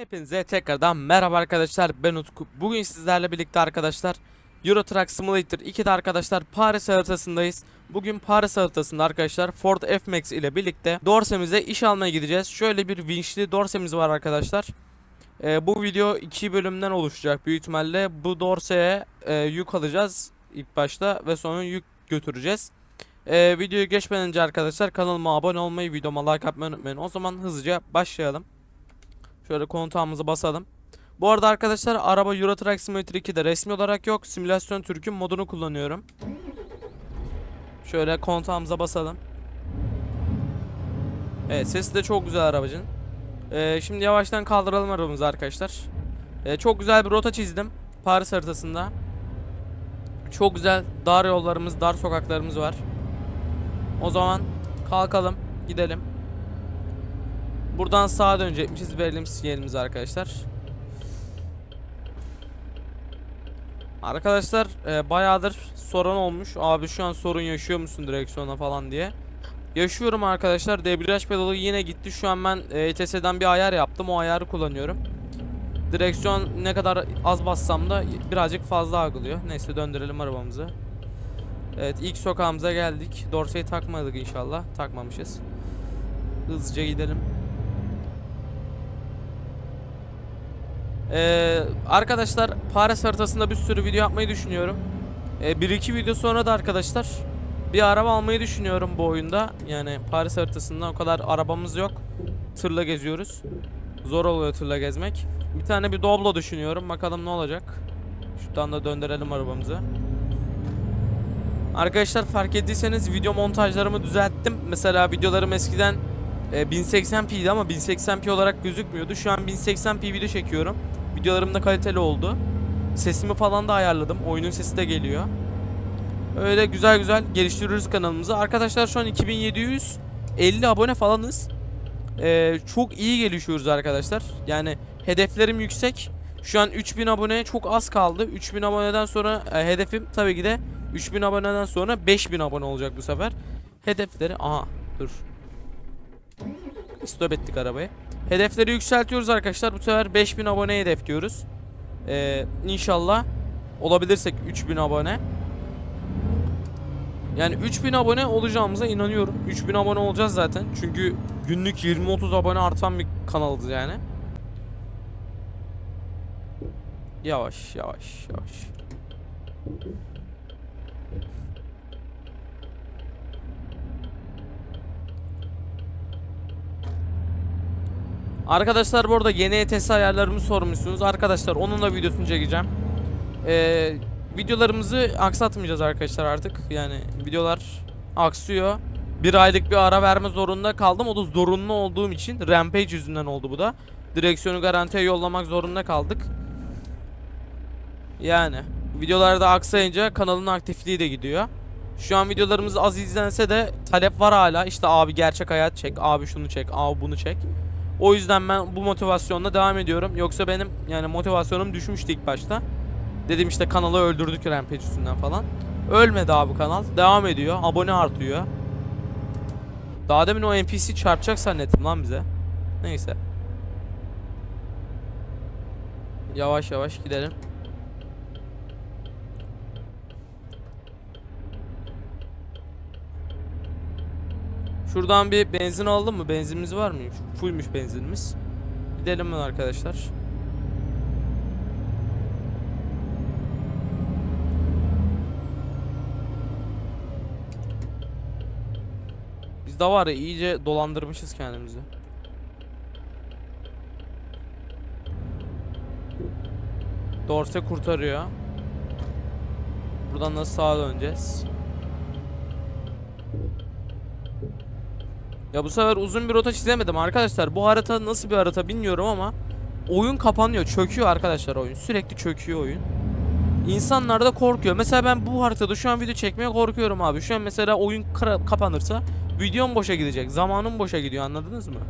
Hepinize tekrardan merhaba arkadaşlar ben Utku. Bugün sizlerle birlikte arkadaşlar Euro Truck Simulator 2'de arkadaşlar Paris haritasındayız. Bugün Paris haritasında arkadaşlar Ford F-Max ile birlikte Dorsem'imize iş almaya gideceğiz. Şöyle bir vinçli Dorsem'imiz var arkadaşlar. Ee, bu video iki bölümden oluşacak büyük ihtimalle. Bu Dorse'ye e, yük alacağız ilk başta ve sonra yük götüreceğiz. Ee, videoyu geçmeden önce arkadaşlar kanalıma abone olmayı, videoma like atmayı unutmayın. O zaman hızlıca başlayalım. Şöyle kontağımızı basalım. Bu arada arkadaşlar araba Euro Truck Simulator 2'de resmi olarak yok. Simülasyon Türk'ün modunu kullanıyorum. Şöyle kontağımıza basalım. Evet sesi de çok güzel arabacın. Ee, şimdi yavaştan kaldıralım arabamızı arkadaşlar. Ee, çok güzel bir rota çizdim. Paris haritasında. Çok güzel dar yollarımız, dar sokaklarımız var. O zaman kalkalım, gidelim. Buradan sağa dönecekmişiz. Verelim sinyalimizi arkadaşlar. Arkadaşlar e, bayağıdır soran olmuş. Abi şu an sorun yaşıyor musun direksiyona falan diye. Yaşıyorum arkadaşlar. Debriyaj pedalı yine gitti. Şu an ben e, ETS'den bir ayar yaptım. O ayarı kullanıyorum. Direksiyon ne kadar az bassam da birazcık fazla algılıyor. Neyse döndürelim arabamızı. Evet ilk sokağımıza geldik. Dorseyi takmadık inşallah. Takmamışız. Hızlıca gidelim. Ee, arkadaşlar Paris haritasında bir sürü video yapmayı düşünüyorum. Ee, bir iki video sonra da arkadaşlar bir araba almayı düşünüyorum bu oyunda. Yani Paris haritasında o kadar arabamız yok. Tırla geziyoruz. Zor oluyor tırla gezmek. Bir tane bir Doblo düşünüyorum. Bakalım ne olacak. Şuradan da döndürelim arabamızı. Arkadaşlar fark ettiyseniz video montajlarımı düzelttim. Mesela videolarım eskiden e, 1080p'ydi ama 1080p olarak gözükmüyordu. Şu an 1080p video çekiyorum. Videolarım da kaliteli oldu. Sesimi falan da ayarladım. Oyunun sesi de geliyor. Öyle güzel güzel geliştiriyoruz kanalımızı. Arkadaşlar şu an 2750 abone falanız. Ee, çok iyi gelişiyoruz arkadaşlar. Yani hedeflerim yüksek. Şu an 3000 aboneye çok az kaldı. 3000 aboneden sonra e, hedefim tabii ki de 3000 aboneden sonra 5000 abone olacak bu sefer. Hedefleri aha dur. Stop ettik arabayı. Hedefleri yükseltiyoruz arkadaşlar. Bu sefer 5000 abone hedefliyoruz. Ee, inşallah olabilirsek 3000 abone. Yani 3000 abone olacağımıza inanıyorum. 3000 abone olacağız zaten. Çünkü günlük 20-30 abone artan bir kanalız yani. Yavaş yavaş yavaş. Arkadaşlar bu arada yeni ETS ayarlarımı sormuşsunuz. Arkadaşlar onun da videosunu çekeceğim. Ee, videolarımızı aksatmayacağız arkadaşlar artık. Yani videolar aksıyor. Bir aylık bir ara verme zorunda kaldım. O da zorunlu olduğum için. Rampage yüzünden oldu bu da. Direksiyonu garantiye yollamak zorunda kaldık. Yani videolarda aksayınca kanalın aktifliği de gidiyor. Şu an videolarımız az izlense de talep var hala. İşte abi gerçek hayat çek, abi şunu çek, abi bunu çek. O yüzden ben bu motivasyonla devam ediyorum. Yoksa benim yani motivasyonum düşmüştü ilk başta. Dedim işte kanalı öldürdük Rampage üstünden falan. Ölmedi abi kanal. Devam ediyor. Abone artıyor. Daha demin o NPC çarpacak zannettim lan bize. Neyse. Yavaş yavaş gidelim. Şuradan bir benzin aldım mı? Benzinimiz var mı? Fullmüş benzinimiz. Gidelim mi arkadaşlar? Biz de var ya iyice dolandırmışız kendimizi. Dorse kurtarıyor. Buradan nasıl sağa döneceğiz? Ya bu sefer uzun bir rota çizemedim arkadaşlar. Bu harita nasıl bir harita bilmiyorum ama oyun kapanıyor, çöküyor arkadaşlar oyun. Sürekli çöküyor oyun. İnsanlar da korkuyor. Mesela ben bu haritada şu an video çekmeye korkuyorum abi. Şu an mesela oyun kapanırsa videom boşa gidecek. Zamanım boşa gidiyor anladınız mı?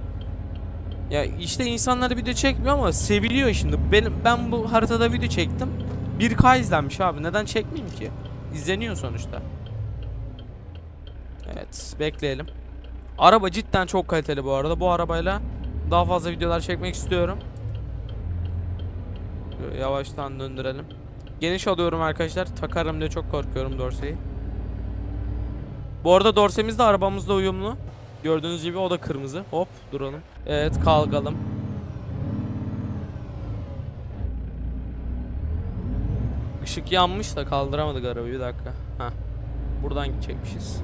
Ya işte insanlar video çekmiyor ama seviliyor şimdi. Benim ben bu haritada video çektim. 1K izlenmiş abi. Neden çekmeyeyim ki? İzleniyor sonuçta. Evet, bekleyelim. Araba cidden çok kaliteli bu arada. Bu arabayla daha fazla videolar çekmek istiyorum. Yavaştan döndürelim. Geniş alıyorum arkadaşlar. Takarım diye çok korkuyorum dorseyi. Bu arada dorsemiz de arabamızla uyumlu. Gördüğünüz gibi o da kırmızı. Hop duralım. Evet kalkalım. Işık yanmış da kaldıramadık arabayı bir dakika. Heh. Buradan gidecekmişiz.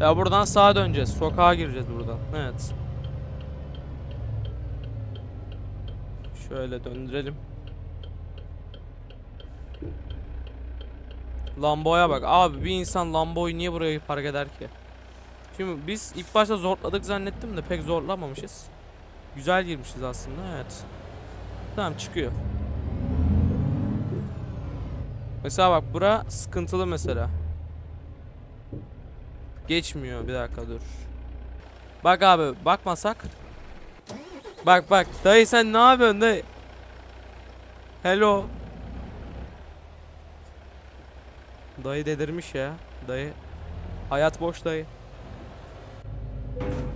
Ya buradan sağa döneceğiz. Sokağa gireceğiz buradan. Evet. Şöyle döndürelim. Lambo'ya bak. Abi bir insan Lambo'yu niye buraya park eder ki? Şimdi biz ilk başta zorladık zannettim de pek zorlamamışız. Güzel girmişiz aslında evet. Tamam çıkıyor. Mesela bak bura sıkıntılı mesela. Geçmiyor bir dakika dur. Bak abi bakmasak. Bak bak dayı sen ne yapıyorsun dayı? Hello. Dayı dedirmiş ya. Dayı. Hayat boş dayı.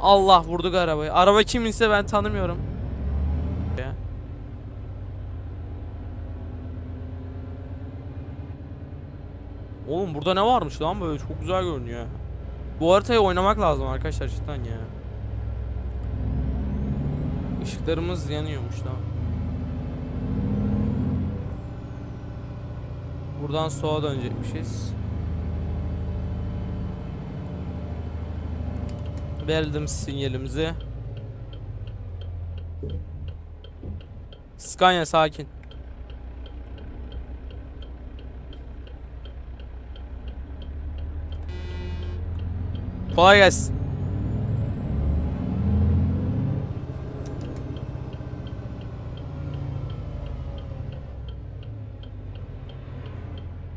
Allah vurduk arabayı. Araba kiminse ben tanımıyorum. Ya. Oğlum burada ne varmış lan böyle çok güzel görünüyor. Bu haritayı oynamak lazım arkadaşlar cidden ya. Işıklarımız yanıyormuş lan. Buradan sola dönecekmişiz. Verdim sinyalimizi. Scania sakin. Kolay gelsin.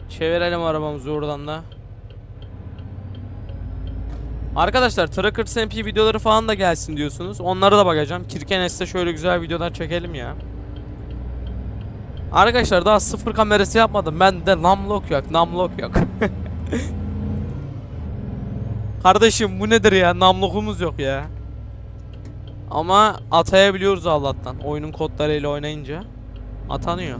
Çevirelim arabamızı oradan da. Arkadaşlar Tracker SMP videoları falan da gelsin diyorsunuz. Onlara da bakacağım. Kirkenes'te şöyle güzel videolar çekelim ya. Arkadaşlar daha sıfır kamerası yapmadım. Ben de namlock yok, namlock yok. Kardeşim bu nedir ya? Namlokumuz yok ya. Ama atayabiliyoruz Allah'tan. Oyunun kodlarıyla oynayınca atanıyor.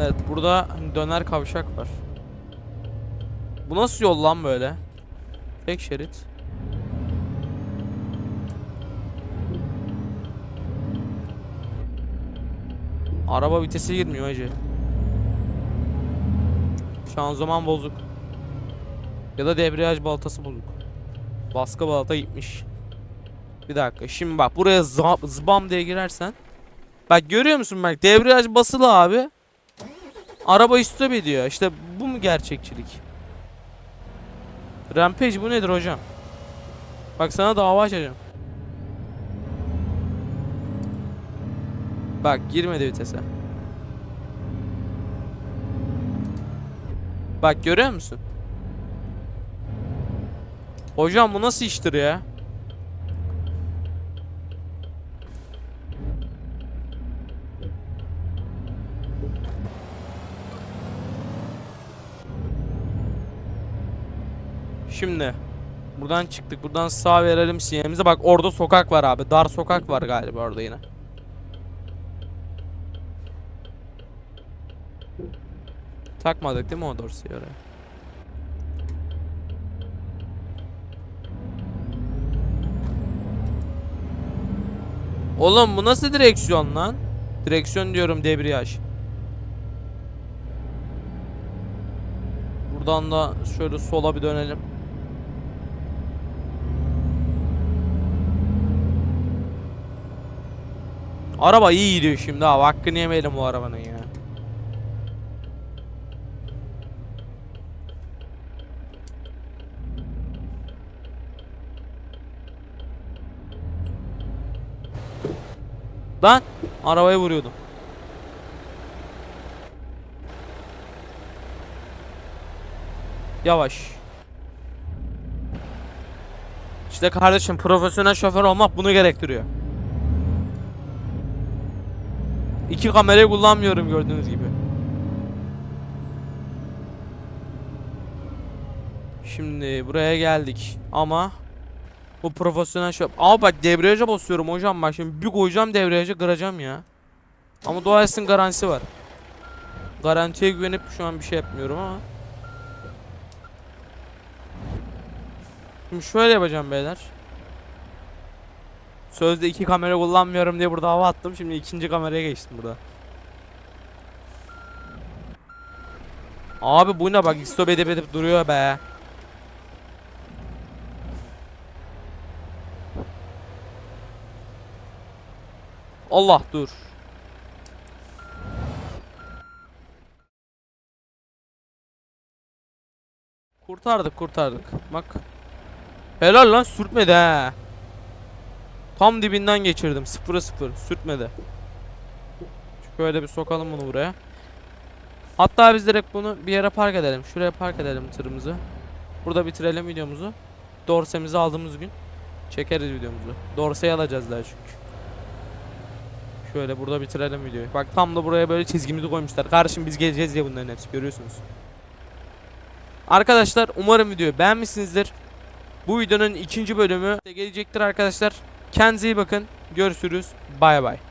Evet burada döner kavşak var. Bu nasıl yol lan böyle? Tek şerit. Araba vitesi girmiyor hacı. Şanzıman bozuk. Ya da debriyaj baltası bozuk. Baskı balata gitmiş. Bir dakika şimdi bak buraya zbam diye girersen. Bak görüyor musun bak debriyaj basılı abi. Araba stop ediyor. İşte bu mu gerçekçilik? Rampage bu nedir hocam? Bak sana dava açacağım. Bak girmedi vitese. Bak görüyor musun? Hocam bu nasıl iştir ya? Şimdi buradan çıktık. Buradan sağ verelim sinyalimize. Bak orada sokak var abi. Dar sokak var galiba orada yine. Takmadık değil mi o dorsiyi oraya? Oğlum bu nasıl direksiyon lan? Direksiyon diyorum debriyaj. Buradan da şöyle sola bir dönelim. Araba iyi gidiyor şimdi ha. Hakkını yemeyelim bu arabanın ya. Lan arabaya vuruyordum. Yavaş. İşte kardeşim profesyonel şoför olmak bunu gerektiriyor. İki kamerayı kullanmıyorum gördüğünüz gibi. Şimdi buraya geldik ama Bu profesyonel şey. Aa bak debriyaja basıyorum hocam bak şimdi bir koyacağım debriyaja kıracağım ya. Ama doğasının garantisi var. Garantiye güvenip şu an bir şey yapmıyorum ama. Şimdi şöyle yapacağım beyler. Sözde iki kamera kullanmıyorum diye burada hava attım. Şimdi ikinci kameraya geçtim burada. Abi bu ne bak istop edip edip duruyor be. Allah dur. Kurtardık kurtardık. Bak. Helal lan sürtmedi ha. Tam dibinden geçirdim. Sıfıra sıfır. Sürtmedi. Şöyle bir sokalım bunu buraya. Hatta biz direkt bunu bir yere park edelim. Şuraya park edelim tırımızı. Burada bitirelim videomuzu. Dorsemizi aldığımız gün çekeriz videomuzu. Dorseyi alacağız daha çünkü. Şöyle burada bitirelim videoyu. Bak tam da buraya böyle çizgimizi koymuşlar. Kardeşim biz geleceğiz diye bunların hepsi görüyorsunuz. Arkadaşlar umarım videoyu beğenmişsinizdir. Bu videonun ikinci bölümü gelecektir arkadaşlar. Kendinize iyi bakın. Görüşürüz. Bay bay.